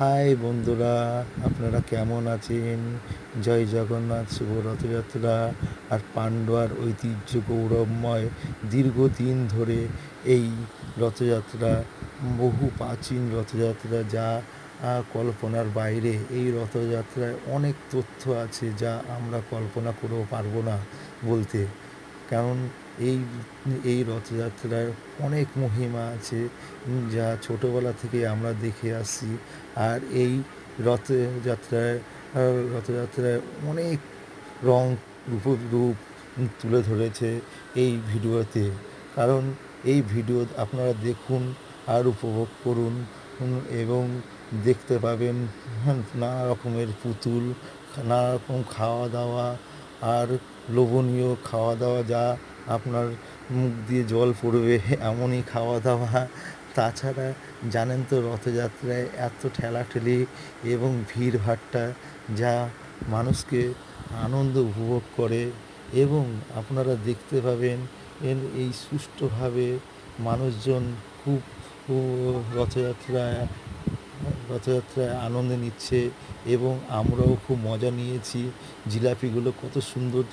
High বন্ধুরা, আপনারা কেমন আছেন? জয় জগন্নাথ শুভ রথযাত্রা আর পাণ্ডুয়ার ঐতিহ্য গৌরবময় দীর্ঘদিন ধরে এই রথযাত্রা, বহু প্রাচীন রথযাত্রা যা কল্পনার বাইরে। এই রথযাত্রায় অনেক তথ্য আছে যা আমরা কল্পনা করেও পারব না বলতে। কারণ এই এই রথযাত্রার অনেক মহিমা আছে যা ছোটোবেলা থেকে আমরা দেখে আসছি। আর এই রথযাত্রায় রথযাত্রায় অনেক রং রূপ রূপ তুলে ধরেছে এই ভিডিওতে। কারণ এই ভিডিও আপনারা দেখুন আর উপভোগ করুন এবং দেখতে পাবেন হ্যাঁ, নানা রকমের পুতুল নানা রকম খাওয়া দাওয়া আর লোভনীয় খাওয়া দাওয়া যা আপনার মুখ দিয়ে জল পড়বে এমনই খাওয়া দাওয়া তাছাড়া জানেন তো রথযাত্রায় এত ঠেলাঠেলি এবং ভিড়ভাট্টা যা মানুষকে আনন্দ উপভোগ করে এবং আপনারা দেখতে পাবেন এর এই সুষ্ঠুভাবে মানুষজন খুব খুব রথযাত্রায় আনন্দ নিচ্ছে এবং আমরাও খুব মজা নিয়েছি। জিলাপিগুলো কত সুন্দর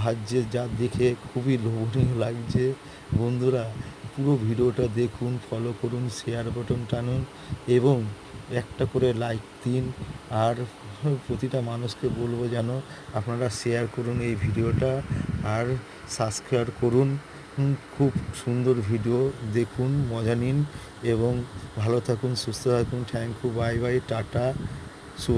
ভাজছে, যা দেখে খুবই লোভনীয় লাগছে। বন্ধুরা, পুরো ভিডিওটা দেখুন ফলো করুন শেয়ার বাটন টানুন এবং একটা করে লাইক দিন। আর প্রতিটা মানুষকে বলব যেন আপনারা শেয়ার করুন এই ভিডিওটা আর সাবস্ক্রাইব করুন। খুব সুন্দর ভিডিও দেখুন, মজা নিন এবং ভালো থাকুন, সুস্থ থাকুন thank you bye bye tata, Shubho